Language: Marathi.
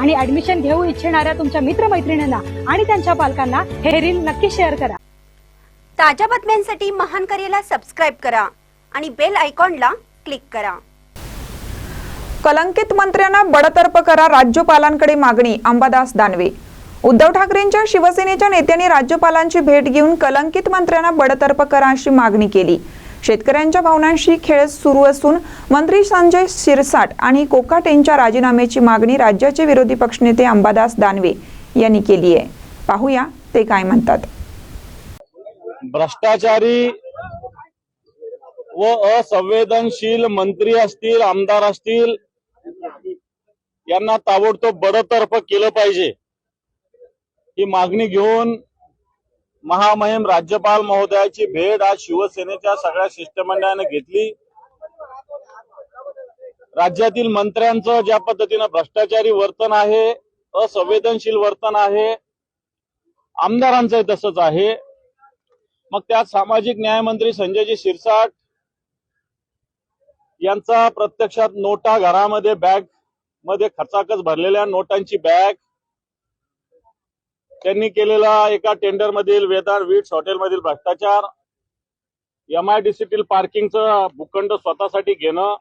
आणि ऍडमिशन घेऊ इच्छिणाऱ्या तुमच्या मित्रमैत्रिणींना आणि त्यांच्या पालकांना हे रील नक्की शेअर करा. ताज्या बातम्यांसाठी महान करेला सबस्क्राईब करा आणि बेल आयकॉनला क्लिक करा. कलंकित मंत्र्यांना बडतर्फ करा राज्यपालांकडे मागणी अंबादास दानवे. उद्धव ठाकरेंच्या शिवसेनेच्या नेत्यांनी राज्यपालांची भेट घेऊन कलंकित मंत्र्यांना बडतर्फ करा अशी मागणी केली. शेतकऱ्यांच्या भावनांशी खेळ सुरू असून मंत्री संजय शिरसाट आणि कोकाट यांच्या राजीनाम्याची मागणी राज्याचे विरोधी पक्षनेते अंबादास दानवे यांनी केली आहे. पाहूया ते काय म्हणतात. भ्रष्टाचारी व असंवेदनशील मंत्री असतील आमदार असतील यांना ताबडतोब बडतर्फ केलं पाहिजे. ही मागणी घेऊन महामहिम राज्यपाल महोदयाची भेट आज शिवसेनेच्या सगळ्या शिष्टमंडळाने घेतली. राज्यातील मंत्र्यांचं ज्या पद्धतीनं भ्रष्टाचारी वर्तन आहे असंवेदनशील वर्तन आहे आमदारांचं तसंच आहे. मग त्यात सामाजिक न्यायमंत्री संजयजी शिरसाट यांचा प्रत्यक्षात नोटा घरामध्ये बॅगमध्ये खचाकच भरलेल्या नोटांची बॅग त्यांनी केलेला एका टेंडर मधील वेदार वीट्स हॉटेल मधील भ्रष्टाचार एमआयडीसीतील पार्किंगचं भूखंड स्वतःसाठी घेणं